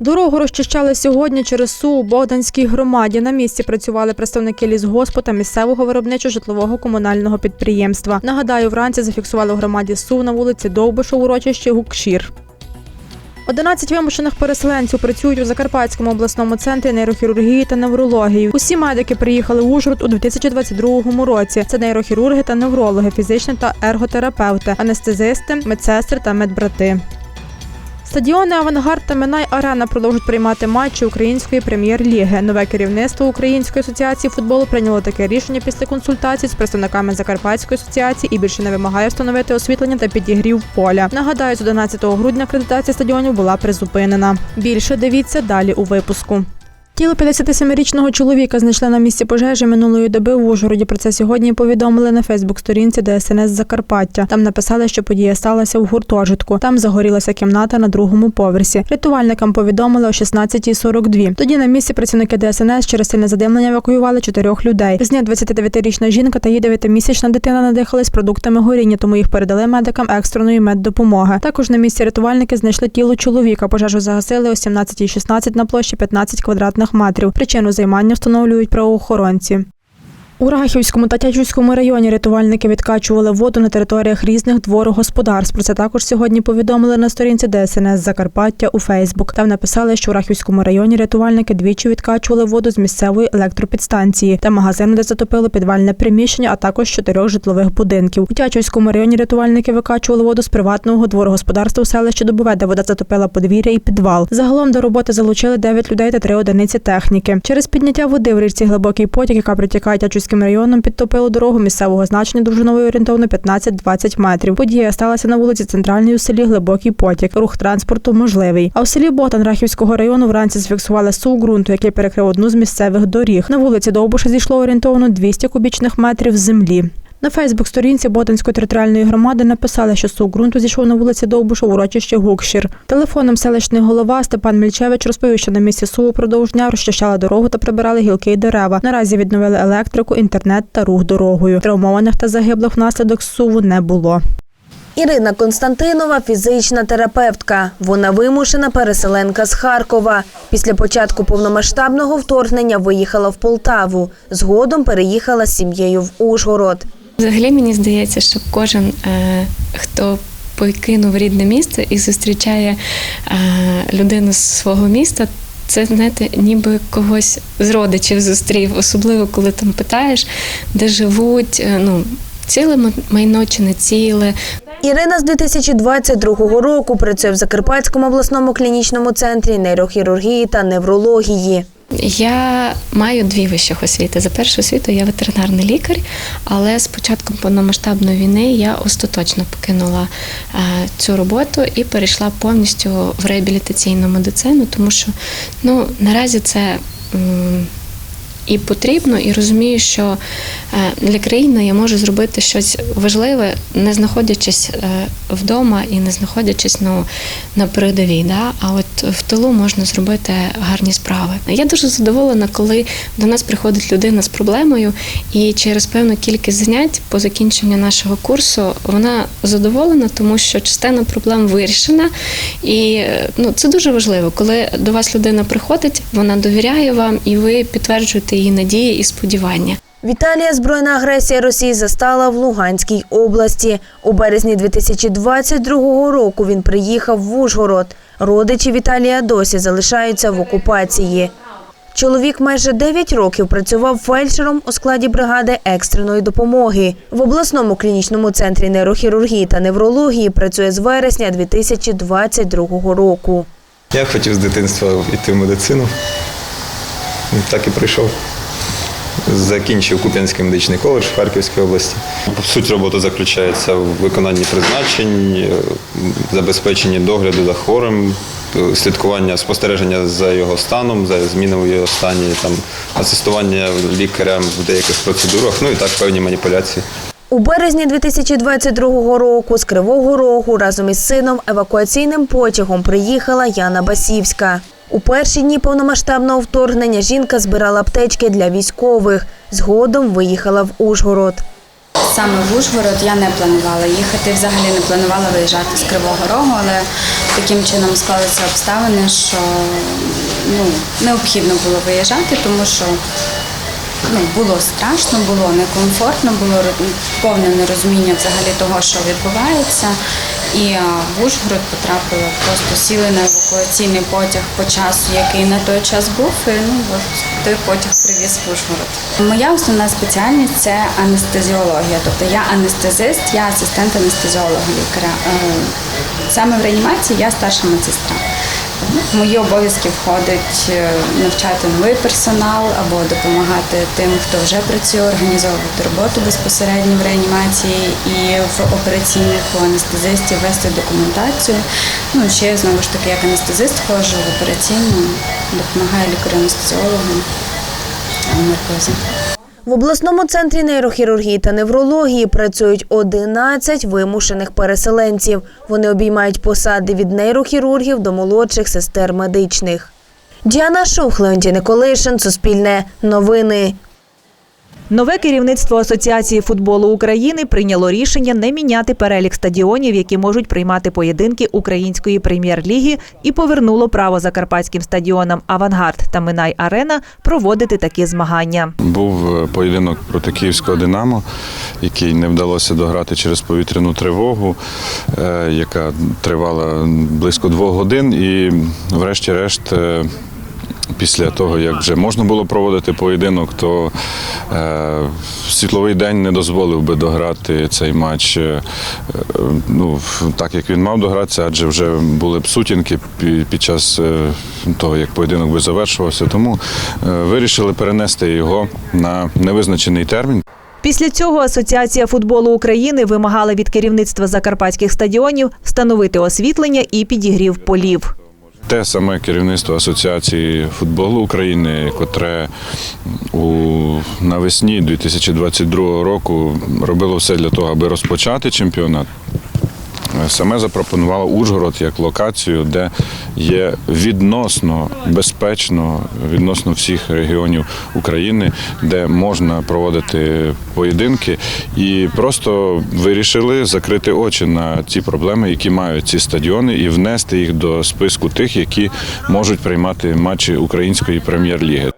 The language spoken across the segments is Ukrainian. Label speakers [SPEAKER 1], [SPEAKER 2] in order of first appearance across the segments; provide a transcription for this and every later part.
[SPEAKER 1] Дорогу розчищали сьогодні через СУ у Богданській громаді. На місці працювали представники лісгоспу та місцевого виробничо-житлового комунального підприємства. Нагадаю, вранці зафіксували у громаді СУ на вулиці Довбиша урочище Гукшір. 11 вимушених переселенців працюють у Закарпатському обласному центрі нейрохірургії та неврології. Усі медики приїхали в Ужгород у 2022 році. Це нейрохірурги та неврологи, фізичні та ерготерапевти, анестезисти, медсестри та медбрати. Стадіони Авангард та Минай Арена продовжують приймати матчі української прем'єр-ліги. Нове керівництво Української асоціації футболу прийняло таке рішення після консультацій з представниками Закарпатської асоціації і більше не вимагає встановити освітлення та підігрів поля. Нагадаю, з 11 грудня акредитація стадіонів була призупинена. Більше дивіться далі у випуску. Тіло 57-річного чоловіка знайшли на місці пожежі минулої доби в Ужгороді. Про це сьогодні повідомили на Фейсбук-сторінці ДСНС Закарпаття. Там написали, що подія сталася в гуртожитку. Там загорілася кімната на другому поверсі. Рятувальникам повідомили о 16.42. Тоді на місці працівники ДСНС через сильне задимлення евакуювали чотирьох людей. З них 29-річна жінка та її 9-місячна дитина надихались продуктами горіння, тому їх передали медикам екстреної меддопомоги. Також на місці рятувальники знайшли тіло чоловіка. Пожежу загасили о 17.16 на площі 15 квадратних метрів. Причину займання встановлюють правоохоронці. У Рахівському та Тячівському районі рятувальники відкачували воду на територіях різних дворогосподарств. Про це також сьогодні повідомили на сторінці ДСНС Закарпаття у Фейсбук. Там написали, що у Рахівському районі рятувальники двічі відкачували воду з місцевої електропідстанції та магазину, де затопило підвальне приміщення, а також чотирьох житлових будинків. У Тячівському районі рятувальники викачували воду з приватного дворогосподарства у селищі Добове, де вода затопила подвір'я і підвал. Загалом до роботи залучили 9 людей та 3 одиниці техніки. Через підняття води в річці глибокий потік, яка протікає Тячівським районом, підтопило дорогу місцевого значення довжиною орієнтовно 15-20 метрів. Подія сталася на вулиці Центральній у селі Глибокий потік. Рух транспорту можливий. А у селі Ботан Рахівського району вранці зафіксували сув ґрунту, який перекрив одну з місцевих доріг. На вулиці Довбуша зійшло орієнтовно 200 кубічних метрів землі. На Фейсбук-сторінці Ботанської територіальної громади написали, що сув ґрунту зійшов на вулиці Довбуша у урочище Гукшір. Телефоном селищний голова Степан Мільчевич розповів, що на місці суву продовж дня розчищали дорогу та прибирали гілки й дерева. Наразі відновили електрику, інтернет та рух дорогою. Травмованих та загиблих внаслідок суву не було.
[SPEAKER 2] Ірина Константинова фізична терапевтка. Вона вимушена переселенка з Харкова. Після початку повномасштабного вторгнення виїхала в Полтаву. Згодом переїхала з сім'єю в Ужгород.
[SPEAKER 3] Взагалі мені здається, що кожен, е, хто покинув рідне місце і зустрічає е, людину з свого міста. Це знаєте, ніби когось з родичів зустрів, особливо коли там питаєш, де живуть, е, ну ціле майно чи не ціле.
[SPEAKER 2] Ірина з 2022 року працює в Закарпатському обласному клінічному центрі нейрохірургії та неврології.
[SPEAKER 3] Я маю дві вищих освіти. За першу освіту я ветеринарний лікар, але з початком повномасштабної війни я остаточно покинула е, цю роботу і перейшла повністю в реабілітаційну медицину, тому що ну, наразі це. І потрібно, і розумію, що е, для країни я можу зробити щось важливе, не знаходячись е, вдома і не знаходячись ну, на передовій. Да? А от в тилу можна зробити гарні справи. Я дуже задоволена, коли до нас приходить людина з проблемою, і через певну кількість занять по закінченню нашого курсу вона задоволена, тому що частина проблем вирішена. І е, ну, це дуже важливо, коли до вас людина приходить, вона довіряє вам, і ви підтверджуєте її надії і сподівання.
[SPEAKER 2] Віталія збройна агресія Росії застала в Луганській області. У березні 2022 року він приїхав в Ужгород. Родичі Віталія досі залишаються в окупації. Чоловік майже 9 років працював фельдшером у складі бригади екстреної допомоги. В обласному клінічному центрі нейрохірургії та неврології працює з вересня 2022 року.
[SPEAKER 4] Я хотів з дитинства йти в медицину. Так і прийшов. Закінчив Куп'янський медичний коледж в Харківській області. Суть роботи заключається в виконанні призначень, забезпеченні догляду за хворим, слідкування, спостереження за його станом, за змінами в його стані, там, асистування лікарям в деяких процедурах, ну і так певні маніпуляції.
[SPEAKER 2] У березні 2022 року з Кривого Рогу разом із сином евакуаційним потягом приїхала Яна Басівська. У перші дні повномасштабного вторгнення жінка збирала аптечки для військових. Згодом виїхала в Ужгород.
[SPEAKER 5] Саме в Ужгород я не планувала їхати, взагалі не планувала виїжджати з Кривого Рогу, але таким чином склалися обставини, що ну, необхідно було виїжджати, тому що ну, було страшно, було некомфортно, було повне нерозуміння взагалі того, що відбувається. І в Ужгород потрапила, просто сіли на евакуаційний потяг по часу, який на той час був, і ну, от, той потяг привіз в Ужгород. Моя основна спеціальність це анестезіологія. Тобто я анестезист, я асистент анестезіолога лікаря. Е, Саме в реанімації я старша медсестра. В мої обов'язки входить е, навчати новий персонал або допомагати тим, хто вже працює, організовувати роботу безпосередньо в реанімації і в операційних у анестезистів вести документацію. Ну ще знову ж таки, як анестезист ходжу в операційну, допомагаю лікарю-анестезіологу в наркозі.
[SPEAKER 2] В обласному центрі нейрохірургії та неврології працюють 11 вимушених переселенців. Вони обіймають посади від нейрохірургів до молодших сестер медичних. Діана Шух, Леонтій Николишин, Суспільне новини.
[SPEAKER 6] Нове керівництво Асоціації футболу України прийняло рішення не міняти перелік стадіонів, які можуть приймати поєдинки української прем'єр-ліги, і повернуло право закарпатським стадіонам Авангард та Минай Арена проводити такі змагання.
[SPEAKER 7] Був е, поєдинок проти київського Динамо, який не вдалося дограти через повітряну тривогу, е, яка тривала близько двох годин. І, врешті-решт, е, після того, як вже можна було проводити поєдинок, то е, світловий день не дозволив би дограти цей матч е, ну, так, як він мав догратися, адже вже були б сутінки пі- під час е, того, як поєдинок би завершувався. Тому е, вирішили перенести його на невизначений термін.
[SPEAKER 6] Після цього Асоціація футболу України вимагала від керівництва закарпатських стадіонів встановити освітлення і підігрів полів.
[SPEAKER 7] Те саме керівництво Асоціації футболу України, котре у навесні 2022 року робило все для того, аби розпочати чемпіонат. Саме запропонувало Ужгород як локацію, де є відносно безпечно, відносно всіх регіонів України, де можна проводити поєдинки, і просто вирішили закрити очі на ці проблеми, які мають ці стадіони, і внести їх до списку тих, які можуть приймати матчі української прем'єр-ліги.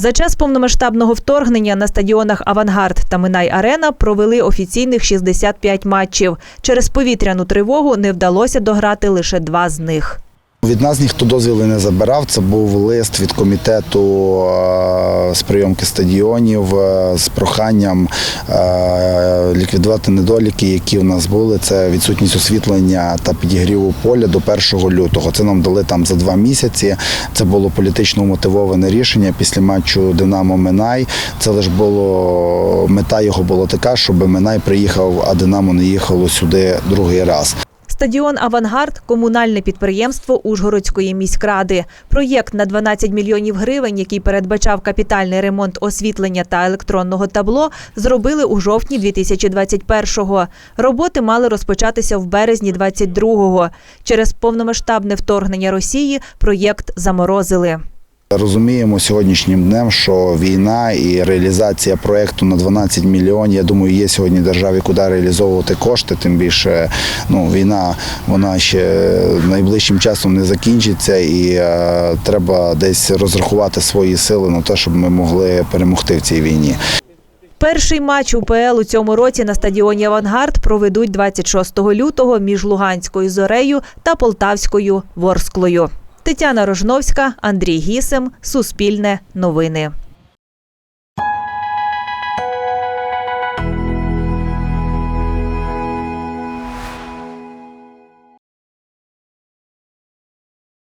[SPEAKER 6] За час повномасштабного вторгнення на стадіонах Авангард та Минай Арена провели офіційних 65 матчів. Через повітряну тривогу не вдалося дограти лише два з них.
[SPEAKER 8] Від нас ніхто дозвіли не забирав. Це був лист від комітету е, з прийомки стадіонів е, з проханням е, ліквідувати недоліки, які в нас були. Це відсутність освітлення та підігріву поля до 1 лютого. Це нам дали там за два місяці. Це було політично мотивоване рішення після матчу Динамо Минай. Це лише було мета його була така, щоб Минай приїхав, а Динамо не їхало сюди другий раз.
[SPEAKER 6] Стадіон Авангард комунальне підприємство Ужгородської міськради. Проєкт на 12 мільйонів гривень, який передбачав капітальний ремонт освітлення та електронного табло, зробили у жовтні 2021-го. Роботи мали розпочатися в березні 22-го. Через повномасштабне вторгнення Росії проєкт заморозили.
[SPEAKER 8] Розуміємо сьогоднішнім днем, що війна і реалізація проєкту на 12 мільйонів, я думаю, є сьогодні державі, куди реалізовувати кошти. Тим більше ну, війна вона ще найближчим часом не закінчиться, і е, треба десь розрахувати свої сили на те, щоб ми могли перемогти в цій війні.
[SPEAKER 6] Перший матч УПЛ у цьому році на стадіоні Авангард проведуть 26 лютого між Луганською зорею та Полтавською Ворсклою. Тетяна Рожновська, Андрій Гісем, Суспільне новини.